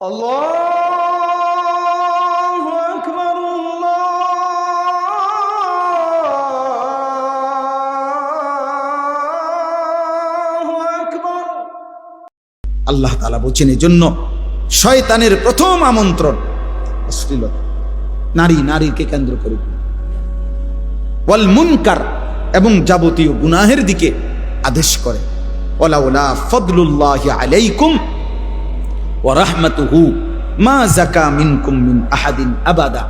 الله أكبر الله أكبر আল্লাহ তালা বলছেন এই জন্য শয়তানের প্রথম আমন্ত্রণ অশ্লীলতা নারী নারীকে কেন্দ্র করে ওয়াল মুনকার এবং যাবতীয় গুনাহের দিকে আদেশ করে ওলা ওলা ফদলুল্লাহ আলাইকুম ওয়া রাহমাতুহু মা জাকা মিনকুম মিন আহাদিন আবাদা।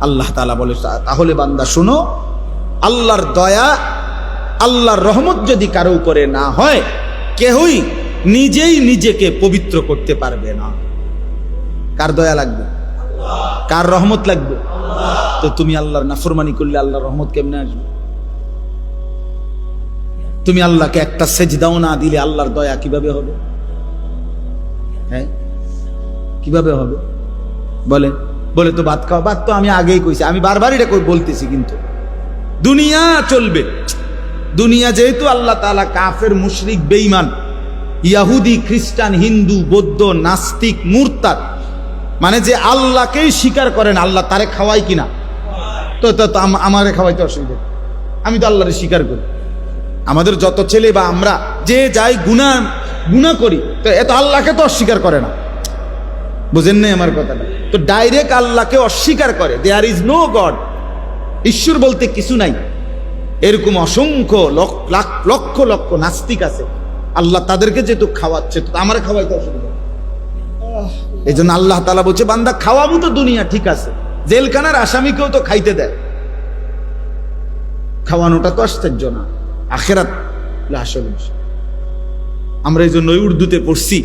আল্লাহ তাআলা বলে, তাহলে বান্দা শুনো, আল্লাহর দয়া, আল্লাহর রহমত যদি কারও উপরে না হয়, কেহই নিজেই নিজেকে পবিত্র করতে পারবে না। কার দয়া লাগবে? কার রহমত লাগবে? তো তুমি আল্লাহর নাফরমানি করলে আল্লাহর রহমত কেমনে আসবে? তুমি আল্লাহকে একটা সেজদাও না দিলে আল্লাহর দয়া কীভাবে হবে? হ্যাঁ? কীভাবে হবে? বলে বলে, তো ভাত খাও। ভাত তো আমি আগেই কইছি। আমি বারবার এটা বলতেছি কিন্তু। দুনিয়া চলবে। দুনিয়া যেহেতু আল্লাহ তালা কাফের, মুশরিক, বেঈমান, ইয়াহুদি, খ্রিস্টান, হিন্দু, বৌদ্ধ, নাস্তিক, মুরতাদ মানে যে আল্লাহকেই স্বীকার করেন, আল্লাহ তারে খাওয়াই কিনা? তো তো তো, আম- আমারে খাওয়াইতে অসুবিধা আমি তো আল্লাহরে স্বীকার করি। আমাদের যত ছেলে বা আমরা, যে যাই গুণা গুণা করি, তো এত আল্লাহকে তো অস্বীকার করে না। বুঝেন নাই আমার কথাটা? তো ডাইরেক্ট আল্লাহকে অস্বীকার করে দেয়ার ইজ নো গড ঈশ্বর বলতে কিছু নাই। এরকম অসংখ্য লক্ষ লক্ষ নাস্তিক আছে। আল্লাহ তাদেরকে যেহেতু খাওয়াচ্ছে, তো আমার খাওয়াইতে অসুবিধা এই জন্য আল্লাহ তালা বলছে, বান্দা, খাওয়াবো তো দুনিয়া, ঠিক আছে। জেলখানার আসামিকেও তো খাইতে দেয়। খাওয়ানোটা তো আশ্চর্য না। আখেরাত আমরা এই জন্য উর্দুতে পড়ছি।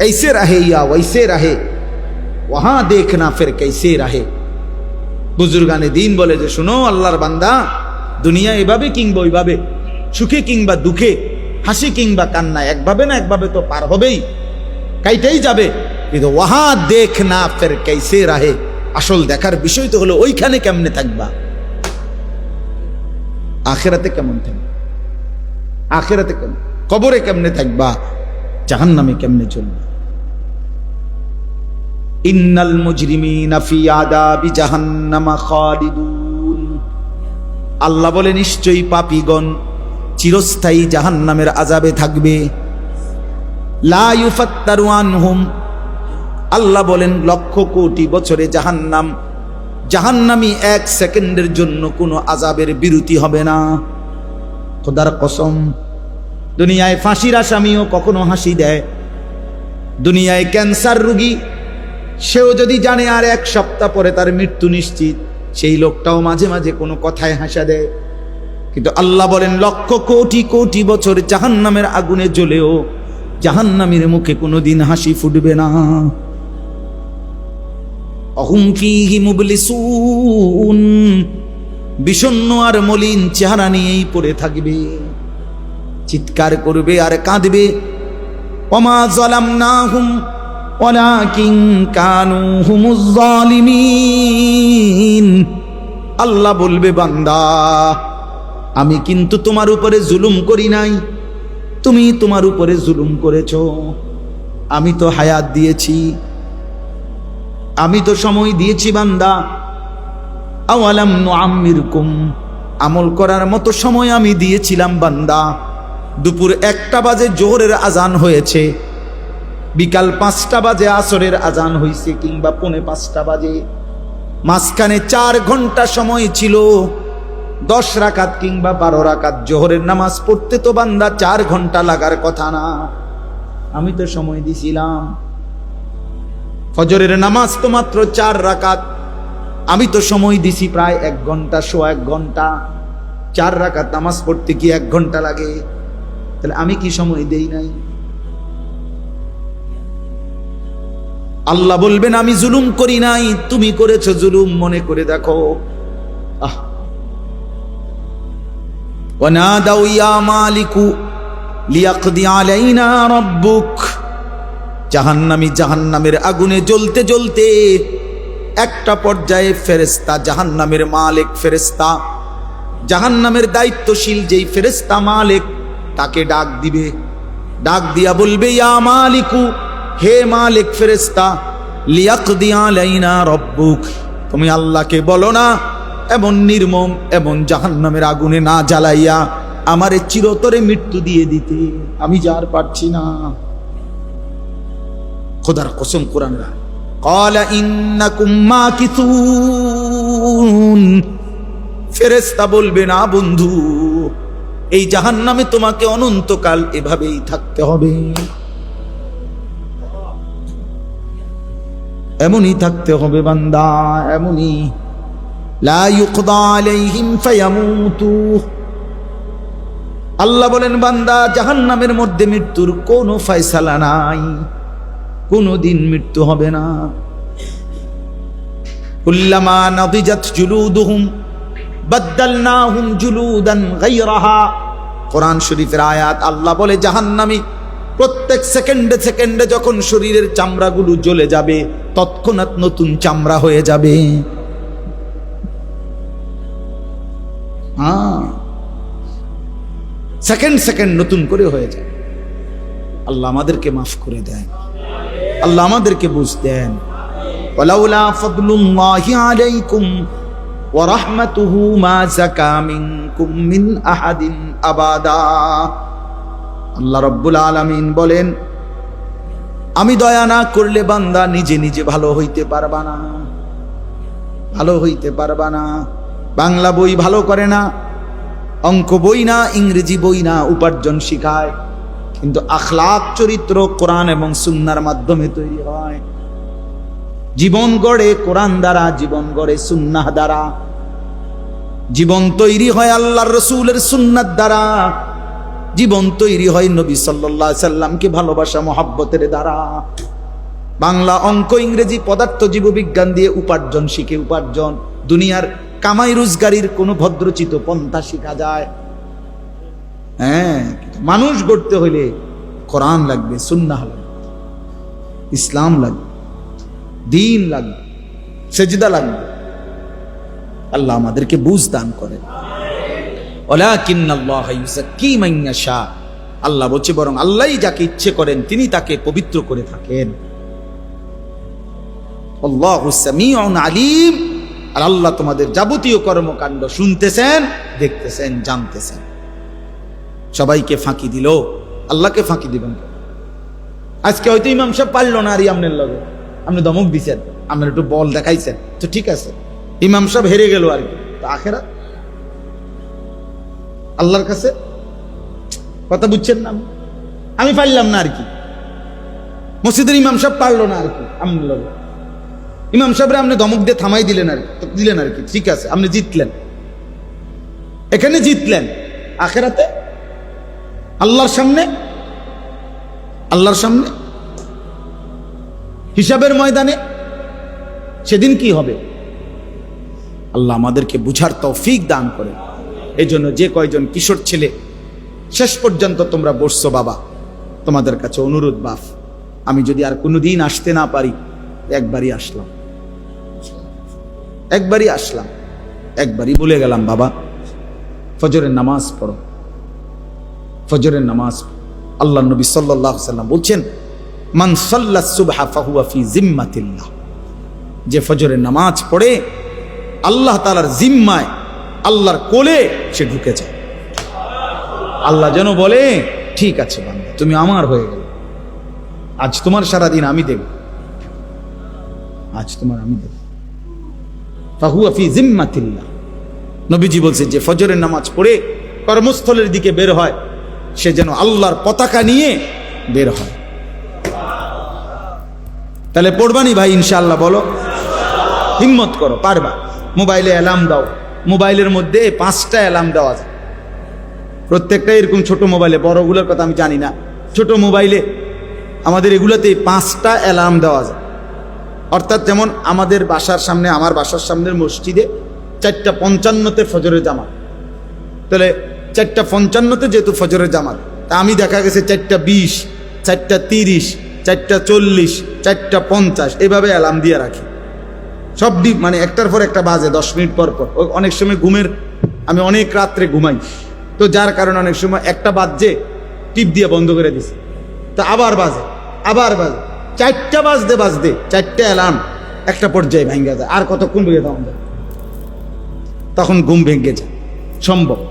ऐसे रहे या वैसे रहे वहां देखना फिर कैसे रहे বুজুর্গানে দিন বলে যে শোনো আল্লাহর বান্দা দুনিয়া এভাবে কিংবা ওইভাবে সুখে কিংবা দুঃখে হাসি কিংবা কান্না একভাবে না একভাবে তো পার হবেই কাইটাই যাবে কিন্তু ওয়াহা দেখ না ফের कैसे রাহে আসল দেখার বিষয় তো হলো ওইখানে কেমনে থাকবা আখেরাতে কেমন থাকবা আখেরাতে কেমন কবরে কেমনে থাকবা জাহান্নামে কেমনে চলবে? ইন্নাল মুজরিমিনা ফি আদাবি জাহান্নামা খালিদুন। আল্লাহ বলে, নিশ্চয়ই পাপীগণ চিরস্থায়ী জাহান্নামের আজাবে থাকবে। লা ইউফাত্তারু আনহুম। আল্লাহ বলেন, লক্ষ কোটি বছরে জাহান্নাম, জাহান্নামি এক সেকেন্ডের জন্য কোনো আজাবের বিরতি হবে না। খোদার কসম। দুনিয়ায় ফাঁসির আসামিও কখনো হাসি দেয়। দুনিয়ায় ক্যান্সার রুগী, সেও যদি জানে আর এক সপ্তাহ পরে তার মৃত্যু নিশ্চিত, সেই লোকটাও মাঝে মাঝে কোনো কথায় হাসা দেয়। কিন্তু আল্লাহ বলেন, লক্ষ কোটি কোটি বছর জাহান্নামের আগুনে জ্বলেও জাহান্নামের মুখে কোনো দিন হাসি ফুটবে না। বিষণ্ণ আর মলিন চেহারা নিয়েই পড়ে থাকবে। চিৎকার করবে আর কাঁদবে। ওমা জলাম না হুম আল্লাহ বলবে, বান্দা, আমি কিন্তু তোমার উপরে জুলুম করি নাই। তুমি তোমার উপরে জুলুম করেছ। আমি তো হায়াত দিয়েছি। আমি তো সময় দিয়েছি, বান্দা। আওয়ালাম নুআম্মিরকুম, আমল করার মতো সময় আমি দিয়েছিলাম, বান্দা। দুপুর একটা বাজে জোহরের আজান হয়েছে। বিকাল পাঁচটা বাজে আসরের আজান হয়েছে কিংবা পৌনে পাঁচটা বাজে। মাঝখানে চার ঘণ্টা সময় ছিল। দশ রাকাত কিংবা বারো রাকাত জোহরের নামাজ পড়তে তো বান্দা চার ঘণ্টা লাগার কথা না। আমি তো সময় দিছিলাম। ফজরের নামাজ তো মাত্র চার রাকাত। আমি তো সময় দিছি প্রায় এক ঘণ্টা শো এক ঘণ্টা। চার রাকাত নামাজ পড়তে কি এক ঘণ্টা লাগে? তাহলে আমি কি সময় দেই নাই আল্লাহ বলবেন আমি জুলুম করি নাই তুমি করেছো জুলুম মনে করে দেখো আহ ونادوا يا مالك ليقضي علينا ربك জাহান্নামী জাহান্নামের আগুনে জ্বলতে জ্বলতে একটা পর্যায়ে ফেরেস্তা জাহান্নামের মালিক ফেরেস্তা জাহান্নামের দায়িত্বশীল যেই ফেরেস্তা মালিক তাকে ডাক দিবে। ডাক দিয়া বলবে, ইয়া মালিকু, হে মালিক ফেরেস্তা লিয়াক দিয়া লাইনা রব্বুক। তুমি আল্লাহকে বলো না, এমন নির্মম, এমন জাহান্নামের আগুনে না জ্বালাইয়া আমারে চিরতরে মৃত্যু দিয়ে দিতে। আমি যার পারছি না। খোদার কসম কোরআন কলা ইন্না কুম্মা কিতুন ফেরেস্তা বলবে, না বন্ধু এই জাহান্নামে তোমাকে অনন্তকাল এভাবেই থাকতে হবে। এমনই থাকতে হবে বান্দা, এমনই। আল্লাহ বলেন, বান্দা, জাহান্নামের মধ্যে মৃত্যুর কোনো ফয়সালা নাই। কোনো দিন মৃত্যু হবে না। কুল্লামা নাদিজাত জুলুদুহুম। কোরআন শরীফের আয়াত আল্লাহ বলে, জাহান্নামি, প্রত্যেক সেকেন্ডে সেকেন্ডে যখন শরীরের চামড়াগুলো জ্বলে যাবে, তৎক্ষণাৎ নতুন চামড়া হয়ে যাবে। সেকেন্ড সেকেন্ড নতুন করে হয়ে যায়। আল্লাহ আমাদেরকে মাফ করে দেন। আল্লাহ আমাদেরকে বুঝ দেন। ওলাউলা ফদলুল্লাহি আলাইকুম ورحمته ما زكى منكم من أحد أبدا আল্লাহ রব্বুল আলামিন বলেন আমি দয়া না করলে বান্দা নিজে নিজে ভালো হইতে পারবা না ভালো হইতে পারবা না বাংলা বই ভালো করে না অঙ্ক বই না ইংরেজি বই না উপার্জন শিখায় কিন্তু আখলাক চরিত্র কোরআন এবং সুন্নার মাধ্যমে তৈরি হয় জীবন গড়ে, কোরআন দ্বারা জীবন গড়ে, সুন্নাহ দ্বারা। জীবন তৈরি হয় আল্লাহর রসুলের সুন্নাত দ্বারা। জীবন তৈরি হয় নবী সাল্লাহ সাল্লামকে ভালোবাসা, মহাব্বতের দ্বারা। বাংলা অঙ্ক ইংরেজি পদার্থ জীববিজ্ঞান দিয়ে উপার্জন শিখে উপার্জন। দুনিয়ার কামাই রোজগারির কোনো ভদ্রচিত পন্থা শিখা যায়। হ্যাঁ মানুষ গড়তে হইলে কোরআন লাগবে, সুন্নাহ লাগবে, ইসলাম লাগবে। দিন লাগবে, সেজদা লাগবে। আল্লাহ আমাদেরকে বুঝ দান করেন। আল্লাহ বলছে, বরং আল্লাহ যাকে ইচ্ছে করেন, তিনি তাকে পবিত্র করে থাকেন। আলিম। আর আল্লাহ তোমাদের যাবতীয় কর্মকাণ্ড শুনতেছেন, দেখতেছেন, জানতেছেন। সবাইকে ফাঁকি দিল। আল্লাহকে ফাঁকি দিবেন আজকে হয়তো ইমাম সাহেব পারল না আর আমনের লগে। আপনি দমক দিছেন, আপনার একটু বল দেখাইছেন। তো ঠিক আছে, ইমাম সাহেব হেরে গেল আর কি। তো আখেরা, আল্লাহর কাছে কথা বুঝছেন না আমি পারলাম না আর কি। মসজিদের ইমাম সাহেব পারল না আর কি লগে ইমাম সাহেবরা আপনি দমক দিয়ে থামাই দিলেন আর দিলেন আর কি, ঠিক আছে, আপনি জিতলেন। এখানে জিতলেন, আখেরাতে আল্লাহর সামনে আল্লাহর সামনে হিসাবের ময়দানে, সেদিন কি হবে? আল্লাহ আমাদেরকে বুঝার তৌফিক দান করে এই জন্য যে কয়জন কিশোর ছেলে, শেষ পর্যন্ত তোমরা বসছো বাবা, তোমাদের কাছে অনুরোধ বাপ আমি যদি আর কোনোদিন আসতে না পারি, একবারই আসলাম। একবারই আসলাম, একবারই বলে গেলাম বাবা। ফজরের নামাজ পড়ো। ফজরের নামাজ, আল্লাহ নবী সাল্লাহ সাল্লাম বলছেন মান যে ফজরের নামাজ পড়ে, আল্লাহ তালার জিম্মায়, আল্লাহর কোলে সে ঢুকে যায়। আল্লাহ যেন বলে, ঠিক আছে বান্দা, তুমি আমার হয়ে গেল। আজ তোমার সারাদিন আমি দেব। আজ তোমার আমি দেব। ফাহুয়া ফি নবীজি বলছে, যে ফজরের নামাজ পড়ে কর্মস্থলের দিকে বের হয়, সে যেন আল্লাহর পতাকা নিয়ে বের হয়। তাহলে পড়বানি ভাই ইনশাল্লাহ বলো। হিম্মত করো, পারবা। মোবাইলে অ্যালার্ম দাও। মোবাইলের মধ্যে পাঁচটা অ্যালার্ম দেওয়া আছে। প্রত্যেকটা এরকম ছোট মোবাইলে, বড়গুলোর কথা আমি জানি না। ছোট মোবাইলে আমাদের এগুলোতে পাঁচটা অ্যালার্ম দেওয়া যায় অর্থাৎ যেমন আমাদের বাসার সামনে, আমার বাসার সামনের মসজিদে চারটা পঞ্চান্নতে ফজরের জামাত। তাহলে চারটা পঞ্চান্নতে যেহেতু ফজরের জামাত, তা আমি দেখা গেছে চারটা বিশ, চারটা তিরিশ চারটা চল্লিশ, চারটা পঞ্চাশ, এভাবে অ্যালার্ম দিয়ে রাখি। সব ডিপ মানে একটার পর একটা বাজে, দশ মিনিট পর পর। অনেক সময় ঘুমের, আমি অনেক রাত্রে ঘুমাই। তো যার কারণে অনেক সময় একটা বাজছে, টিপ দিয়ে বন্ধ করে দিছি। তো আবার বাজে আবার বাজে। চারটা বাজতে বাজতে, চারটা অ্যালার্ম একটা পর্যায়ে ভেঙে যায়। আর কতক্ষণ ভেঙে যায়? তখন ঘুম ভেঙে যায়। সম্ভব।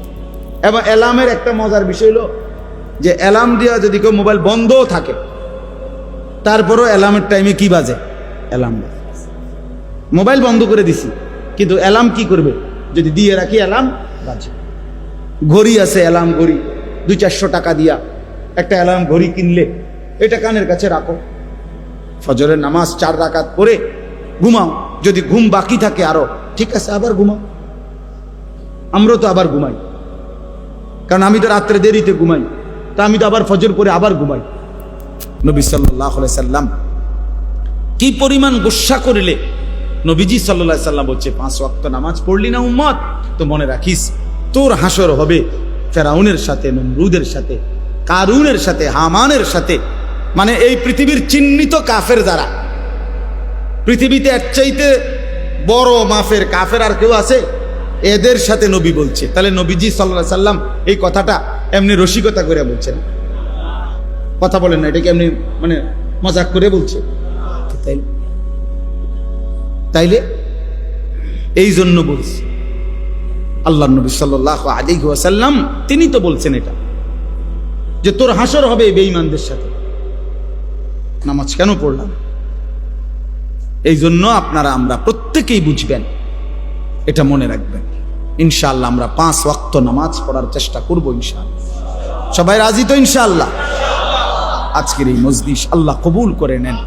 এবং অ্যালার্মের একটা মজার বিষয় হলো যে অ্যালার্ম দেওয়া যদি কেউ মোবাইল বন্ধও থাকে তারপরও অ্যালার্মের টাইমে কি বাজে? অ্যালার্ম মোবাইল বন্ধ করে দিছি, কিন্তু অ্যালার্ম কি করবে? যদি দিয়ে রাখি অ্যালার্ম, বাজে। ঘড়ি আছে, অ্যালার্ম ঘড়ি। দুই চারশো টাকা দিয়া একটা অ্যালার্ম ঘড়ি কিনলে, এটা কানের কাছে রাখো। ফজরের নামাজ চার রাকাত পরে ঘুমাও। যদি ঘুম বাকি থাকে আরও, ঠিক আছে, আবার ঘুমাও। আমরাও তো আবার ঘুমাই। কারণ আমি তো রাত্রে দেরিতে ঘুমাই। তা আমি তো আবার ফজর পরে আবার ঘুমাই। নবী সাল্লাহ সাল্লাম, কি পরিমাণ গুসা করিলে? নবীজি সাল্লাহ সাল্লাম বলছে, পাঁচ ওয়াক্ত নামাজ পড়লি না উম্মত? তো মনে রাখিস, তোর হাসর হবে ফেরাউনের সাথে, নমরুদের সাথে, কারুনের সাথে, হামানের সাথে। মানে এই পৃথিবীর চিহ্নিত কাফের যারা। পৃথিবীতে এক চাইতে বড় মাফের কাফের আর কেউ আছে? এদের সাথে নবী বলছে। তাহলে নবীজি সাল্লাহ সাল্লাম এই কথাটা এমনি রসিকতা করে বলছেন। কথা বলেন না এটাকে এমনি মানে মজাক করে বলছে তাই তাইলে? এই জন্য বলছি। আল্লাহ নবী সাল্লাহ আলী ওয়াসাল্লাম তিনি তো বলছেন এটা যে তোর হাসর হবে বেঈমানদের সাথে। নামাজ কেন পড়লাম? এই জন্য আপনারা আমরা প্রত্যেকেই বুঝবেন এটা মনে রাখবেন। ইনশাআল্লাহ আমরা পাঁচ ওয়াক্ত নামাজ পড়ার চেষ্টা করব ইনশাআল্লাহ। সবাই রাজি তো ইনশাআল্লাহ? আজকের এই মজলিস আল্লাহ কবুল করে নেন।